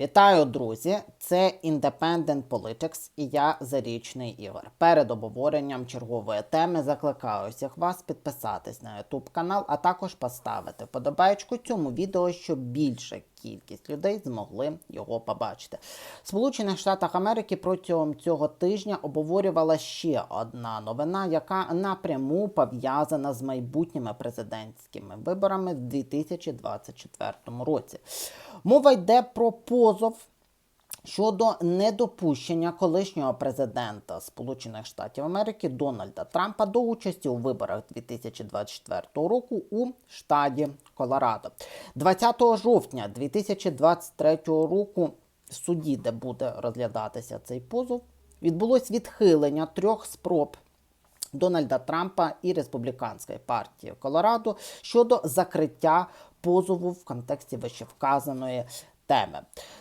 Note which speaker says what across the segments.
Speaker 1: Вітаю, друзі! Це Independent Politics і я Зарічний Ігор. Перед обговоренням чергової теми закликаю всіх вас підписатись на YouTube канал, а також поставити подобаєчку цьому відео, щоб більша кількість людей змогли його побачити. В Сполучених Штатах Америки протягом цього тижня обговорювала ще одна новина, яка напряму пов'язана з майбутніми президентськими виборами в 2024 році. Мова йде про позов щодо недопущення колишнього президента Сполучених Штатів Америки Дональда Трампа до участі у виборах 2024 року у штаті Колорадо. 20 жовтня 2023 року в суді, де буде розглядатися цей позов, відбулось відхилення трьох спроб Дональда Трампа і республіканської партії Колорадо щодо закриття позову в контексті вищевказаної теми.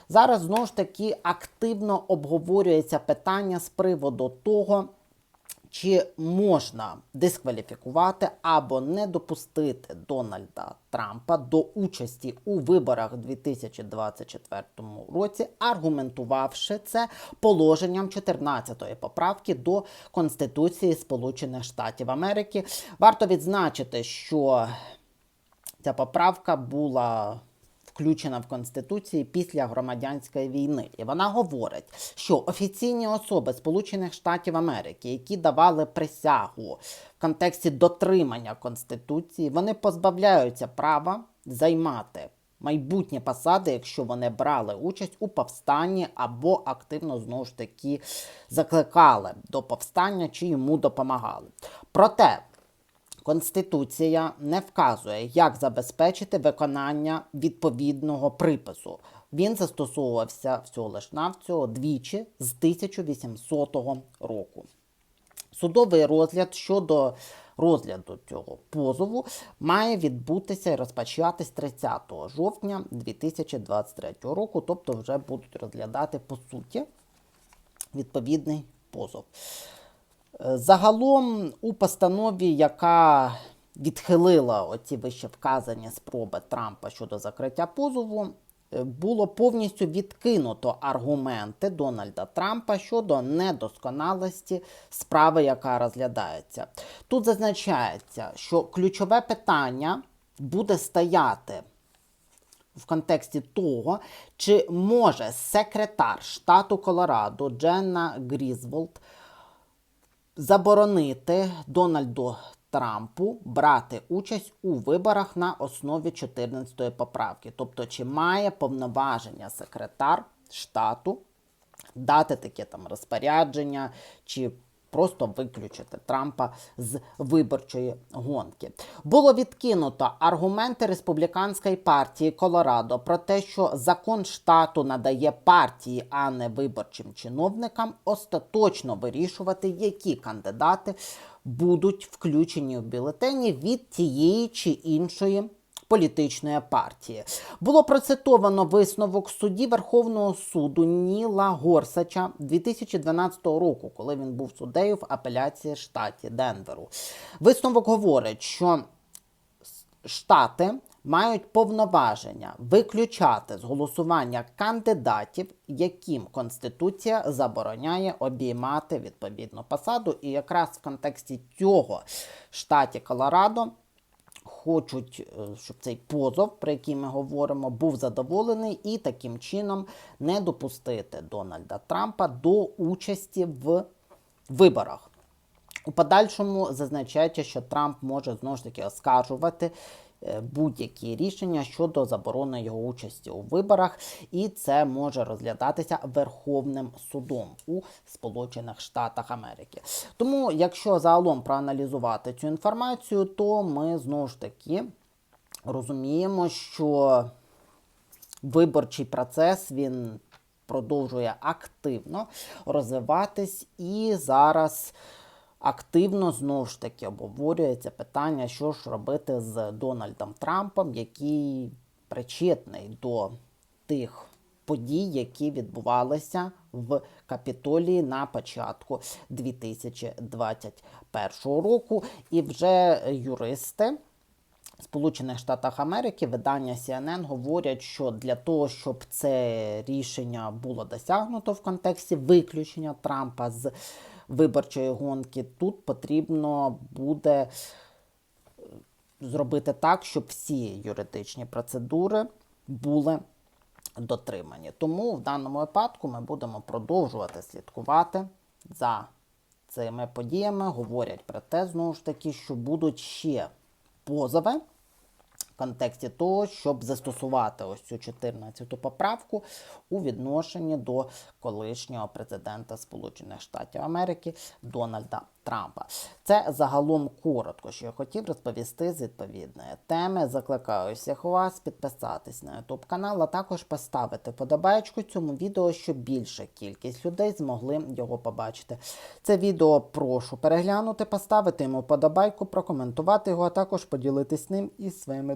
Speaker 1: Зараз знову ж таки активно обговорюється питання з приводу того. Чи можна дискваліфікувати або не допустити Дональда Трампа до участі у виборах у 2024 році, аргументувавши це положенням 14-ї поправки до Конституції Сполучених Штатів Америки? Варто відзначити, що ця поправка була включена в Конституції після громадянської війни. І вона говорить, що офіційні особи Сполучених Штатів Америки, які давали присягу в контексті дотримання Конституції, вони позбавляються права займати. Майбутні посади, якщо вони брали участь у повстанні або активно знову ж таки закликали до повстання чи йому допомагали. Проте Конституція не вказує, як забезпечити виконання відповідного припису. Він застосовувався всього лиш навцього двічі з 1800 року. Судовий розгляд щодо розгляду цього позову має відбутися і розпочатись 30 жовтня 2023 року, тобто вже будуть розглядати по суті відповідний позов. Е, Загалом у постанові, яка відхилила оці вище вказані спроби Трампа щодо закриття позову, е, було повністю відкинуто аргументи Дональда Трампа щодо недосконалості справи, яка розглядається. Тут зазначається, що ключове питання буде стояти в контексті того, чи може секретар штату Колорадо Дженна Грізволд заборонити Дональду Трампу брати участь у виборах на основі 14 поправки. Тобто, чи має повноваження секретар штату дати таке там розпорядження, чи просто виключити Трампа з виборчої гонки. Було відкинуто аргументи республіканської партії Колорадо про те, що закон штату надає партії, а не виборчим чиновникам, остаточно вирішувати, які кандидати будуть включені в бюлетені від тієї чи іншої політичної партії. Було процитовано висновок судді Верховного суду Ніла Горсача 2012 року, коли він був суддею в апеляції штаті Денверу. Висновок говорить, що штати мають повноваження виключати з голосування кандидатів, яким Конституція забороняє обіймати відповідну посаду. І якраз в контексті цього штаті Колорадо хочуть, е, щоб цей позов, про який ми говоримо, був задоволений і таким чином не допустити Дональда Трампа до участі в виборах. У подальшому зазначається, що Трамп може знову ж таки оскаржувати будь-які рішення щодо заборони його участі у виборах, і це може розглядатися Верховним судом у Сполучених Штатах Америки. Тому, якщо загалом проаналізувати цю інформацію, то ми знову ж таки розуміємо, що виборчий процес він продовжує активно розвиватись і зараз. Активно знову ж таки обговорюється питання, що ж робити з Дональдом Трампом, який причетний до тих подій, які відбувалися в Капітолії на початку 2021 року. І вже юристи Сполучених Штатах Америки видання CNN говорять, що для того, щоб це рішення було досягнуто в контексті виключення Трампа з виборчої гонки, тут потрібно буде зробити так, щоб всі юридичні процедури були дотримані. Тому в даному випадку ми будемо продовжувати слідкувати за цими подіями. Говорять про те, знову ж таки, що будуть ще позови контексті того, щоб застосувати ось цю 14-ту поправку у відношенні до колишнього президента Сполучених Штатів Америки Дональда Трампа. Це загалом коротко, що я хотів розповісти з відповідної теми. Закликаю всіх вас підписатись на YouTube канал, а також поставити подобаєчку цьому відео, щоб більша кількість людей змогли його побачити. Це відео прошу переглянути, поставити йому подобайку, прокоментувати його, а також поділитись ним із своїми